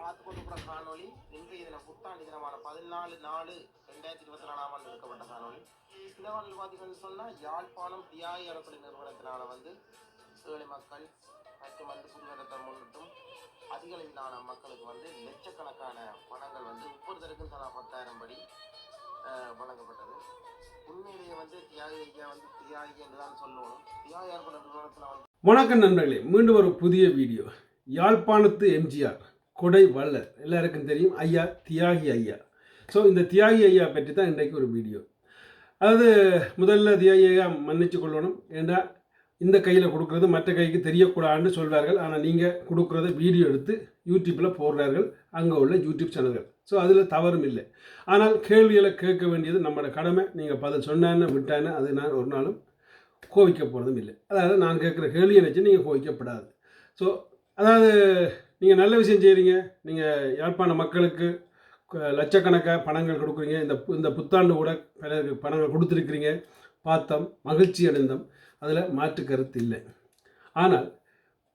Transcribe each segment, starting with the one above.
பார்த்து கொண்டிருக்கிற காணொளி. இன்றைய தினம் புத்தாண்டு தினமான பதினாலு நாலு ரெண்டாயிரத்தி இருபத்தி நாலாம் ஆண்டு எடுக்கப்பட்ட காணொளி. இந்த வாரில் பார்த்தீங்கன்னு சொன்னால் யாழ்ப்பாணம் தியாகி அறப்படை நிறுவனத்தினால வந்து ஏழை மக்கள் மற்றும் வந்து புதுநகரத்தை முன்னிட்டும் அதிகளவிலான மக்களுக்கு வந்து லட்சக்கணக்கான பணங்கள் வந்து ஒவ்வொருத்தருக்கும் தலா பத்தாயிரம் படி வழங்கப்பட்டது. உண்மையிலேயே வந்து தியாகி வந்து தியாகி என்று தான் சொல்லணும். தியாகி அறப்படை நிறுவனத்தில் வந்து வணக்கம் நண்பர்களே மீண்டும் ஒரு புதிய வீடியோ. யாழ்ப்பாணத்து எம்ஜிஆர். கொடை வள்ளல் எல்லாருக்கும் தெரியும். ஐயா தியாகி ஐயா. ஸோ இந்த தியாகி ஐயா பற்றி தான் இன்றைக்கு ஒரு வீடியோ அதாவது முதல்ல தியாகி ஐயா மன்னிச்சு கொள்ளணும். ஏன்னா இந்த கையில் கொடுக்குறது மற்ற கைக்கு தெரியக்கூடாதுன்னு சொல்வார்கள். ஆனால் நீங்கள் கொடுக்குறத வீடியோ எடுத்து யூடியூப்பில் போடுறார்கள். அங்கே உள்ள யூடியூப் சேனல்கள் ஸோ அதில் தவறும் இல்லை. ஆனால் கேள்விகளை கேட்க வேண்டியது நம்மளோட கடமை. நீங்கள் பதில் சொன்னான்னு விட்டான்னு அது நான் ஒரு நாளும் கோவிக்க போகிறதும் இல்லை. அதாவது நான் கேட்குற கேள்வியை வச்சு நீங்கள் கோவிக்கப்படாது. ஸோ அதாவது நீங்கள் நல்ல விஷயம் செய்கிறீங்க நீங்கள் யாழ்ப்பாண மக்களுக்கு லட்சக்கணக்காக பணங்கள் கொடுக்குறீங்க. இந்த பு- இந்த புத்தாண்டு கூட பிறகு பணங்கள் கொடுத்துருக்கிறீங்க. பார்த்தோம் மகிழ்ச்சி அடைந்தோம். அதில் மாற்று கருத்து இல்லை. ஆனால்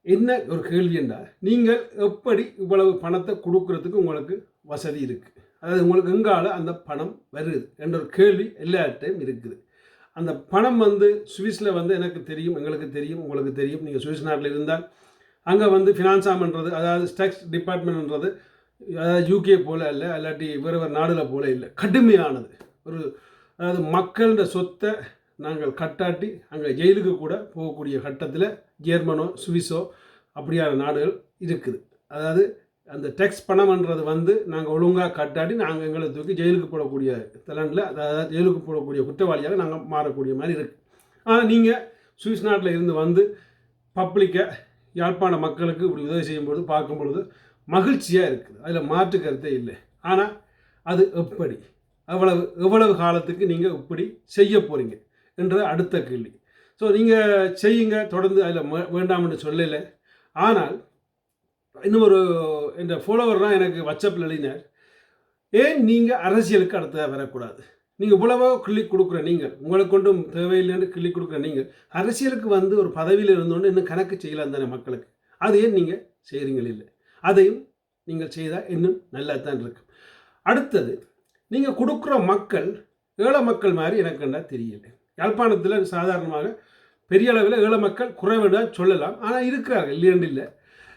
என்ன ஒரு கேள்வி என்றால் நீங்கள் எப்படி இவ்வளவு பணத்தை கொடுக்கறதுக்கு உங்களுக்கு வசதி இருக்குது அதாவது உங்களுக்கு எங்கால அந்த பணம் வருது என்ற ஒரு கேள்வி எல்லார்ட்டையும் இருக்குது. அந்த பணம் வந்து சுவிஸில் வந்து எனக்கு தெரியும் எங்களுக்கு தெரியும் உங்களுக்கு தெரியும். நீங்கள் சுவிஸ் நாட்டில் இருந்தால் அங்கே வந்து ஃபினான்ஸாமன்றது அதாவது ஸ்டெக்ஸ் டிபார்ட்மெண்ட்ன்றது அதாவது யூகே போல் இல்லை இல்லாட்டி வேறு வேறு நாடுல போல இல்லை. கடுமையானது. ஒரு அதாவது மக்களோட சொத்தை நாங்கள் கட்டாட்டி அங்கே ஜெயிலுக்கு கூட போகக்கூடிய கட்டத்தில் ஜெர்மனோ சுவிஸோ அப்படியான நாடுகள் இருக்குது. அதாவது அந்த டெக்ஸ் பணம்ன்றது வந்து நாங்கள் ஒழுங்காக கட்டாட்டி நாங்கள் எங்களை தூக்கி ஜெயிலுக்கு போடக்கூடிய தலனில் அதாவது ஜெயிலுக்கு போடக்கூடிய குற்றவாளியாக நாங்கள் மாறக்கூடிய மாதிரி இருக்குது ஆனால் நீங்கள் சுவிஸ் நாட்டில் இருந்து வந்து பப்ளிக்கை யாழ்ப்பாண மக்களுக்கு இப்படி உதவி செய்யும்பொழுது பார்க்கும் பொழுது மகிழ்ச்சியாக இருக்குது. அதில் மாற்று கருத்தே இல்லை. ஆனால் அது எப்படி? அவ்வளவு எவ்வளவு காலத்துக்கு நீங்கள் இப்படி செய்ய போகிறீங்க என்ற அடுத்த கேள்வி. ஸோ நீங்கள் செய்யுங்க. தொடர்ந்து அதில் வேண்டாம்னு சொல்லலை. ஆனால் இன்னும் ஒரு இந்த ஃபாலோவர்லாம் எனக்கு வாட்ஸ்அப்பில் எழுதினார். ஏன் நீங்கள் அரசியலுக்கு அடுத்ததாக வரக்கூடாது? நீங்கள் இவ்வளவோ கிள்ளி கொடுக்குற நீங்கள் உங்களை கொண்டும் தேவையில்லைன்னு கிள்ளி கொடுக்குற நீங்கள் அரசியலுக்கு வந்து ஒரு பதவியில் இருந்தோன்னு இன்னும் கணக்கு செய்யலாம் தானே மக்களுக்கு? அது ஏன் நீங்கள் செய்கிறீங்கள் இல்லை? அதையும் நீங்கள் செய்தால் இன்னும் நல்லா தான் இருக்கும் அடுத்தது நீங்கள் கொடுக்குற மக்கள் ஏழை மக்கள் மாதிரி எனக்கு கண்டா தெரியல. யாழ்ப்பாணத்தில் சாதாரணமாக பெரிய அளவில் ஏழை மக்கள் குறைவிட சொல்லலாம். ஆனால் இருக்கிறார்கள் இல்லையென்று இல்லை.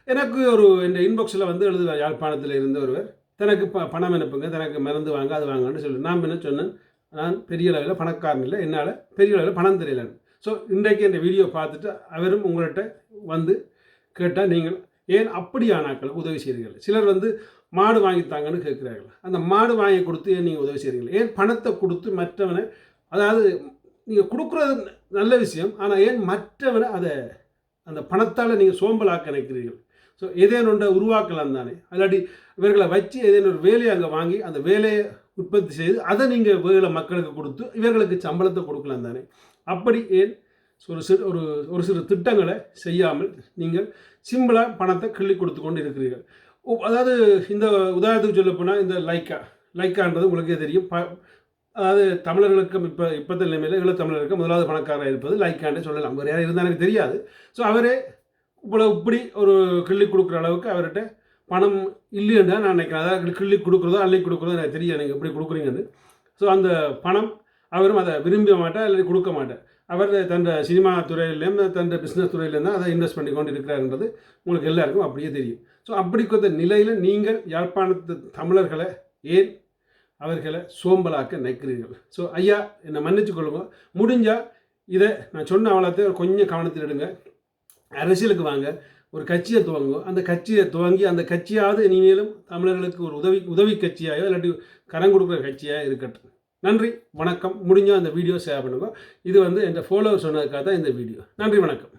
எனக்கு ஒரு இந்த இன்பாக்ஸில் வந்து எழுதுவார் யாழ்ப்பாணத்தில் இருந்த ஒருவர். தனக்கு ப பணம் அனுப்புங்க தனக்கு மருந்து வாங்க அது வாங்கன்னு சொல்லி. நான் என்ன சொன்னேன் நான் பெரிய அளவில் பணக்காரன் இல்லை. என்னால் பெரிய அளவில் பணம் தெரியலன்னு ஸோ இன்றைக்கு இந்த வீடியோ பார்த்துட்டு அவரும் உங்கள்கிட்ட வந்து கேட்டால் நீங்கள் ஏன் அப்படியானாக்கள் உதவி செய்கிறீர்கள்? சிலர் வந்து மாடு வாங்கித்தாங்கன்னு கேட்குறார்கள். அந்த மாடு வாங்கி கொடுத்து ஏன் நீங்கள் உதவி செய்கிறீர்கள்? ஏன் பணத்தை கொடுத்து மற்றவனை அதாவது நீங்கள் கொடுக்குறது நல்ல விஷயம் ஆனால் ஏன் மற்றவனை அதை அந்த பணத்தால் நீங்கள் சோம்பலாக்க நினைக்கிறீர்கள்? ஸோ ஏதேனும் ஒன்றை உருவாக்கலாம் தானே. அல்லாட்டி இவர்களை வச்சு ஏதேனும் ஒரு வேலையை அங்கே வாங்கி அந்த வேலையை உற்பத்தி செய்து அதை நீங்கள் வேலை மக்களுக்கு கொடுத்து இவர்களுக்கு சம்பளத்தை கொடுக்கலாம் தானே. அப்படி ஏன்? ஒரு சிறு ஒரு ஒரு சிறு திட்டங்களை செய்யாமல் நீங்கள் சிம்பிளாக பணத்தை கிள்ளி கொடுத்து கொண்டு இருக்கிறீர்கள் அதாவது இந்த உதாரணத்துக்கு சொல்ல போனால் இந்த லைக்கா லைக்கான்றது உங்களுக்கே தெரியும். ப அதாவது தமிழர்களுக்கும் இப்போ இப்போத்த நிலைமையில் தமிழருக்கு முதலாவது பணக்காரராக இருப்பது லைக்கான்னு சொல்லலாம். வேறு யாரும் இருந்தால் எனக்கு தெரியாது. ஸோ அவரே இவ்வளோ இப்படி ஒரு கிள்ளி கொடுக்குற அளவுக்கு அவர்கிட்ட பணம் இல்லைன்னு நான் நினைக்கிறேன் அதாவது கிள்ளி கொடுக்குறதோ அள்ளி கொடுக்குறதோ எனக்கு தெரியும் எனக்கு எப்படி கொடுக்குறீங்கன்னு ஸோ அந்த பணம் அவரும் அதை விரும்ப மாட்டார் இல்லை கொடுக்க மாட்டார். அவர் தன் சினிமா துறையிலையும் தன் பிஸ்னஸ் துறையிலையும் அதை இன்வெஸ்ட் பண்ணி கொண்டு இருக்கிறாருன்றது உங்களுக்கு எல்லாருக்கும் அப்படியே தெரியும். ஸோ அப்படி கொடுத்த நிலையில் நீங்கள் யாழ்ப்பாணத்து தமிழர்களை ஏன் அவர்களை சோம்பலாக்க நினைக்கிறீர்கள்? ஸோ ஐயா என்னை மன்னிச்சு கொள்ளுங்க. முடிஞ்சால் இதை நான் சொன்ன அவலத்தை கொஞ்சம் கவனத்தில் எடுங்க. அரசியலுக்கு வாங்க ஒரு கட்சியை துவங்கும் அந்த கட்சியை துவங்கி அந்த கட்சியாவது இனிமேலும் தமிழர்களுக்கு ஒரு உதவி உதவி கட்சியாயோ இல்லாட்டி கரம் கொடுக்குற கட்சியாக இருக்கட்டும். நன்றி வணக்கம். முடிஞ்சால் அந்த வீடியோ ஷேர் பண்ணுங்க. இது வந்து என் ஃபாலோவர் சொன்னதுக்காக தான் இந்த வீடியோ. நன்றி வணக்கம்.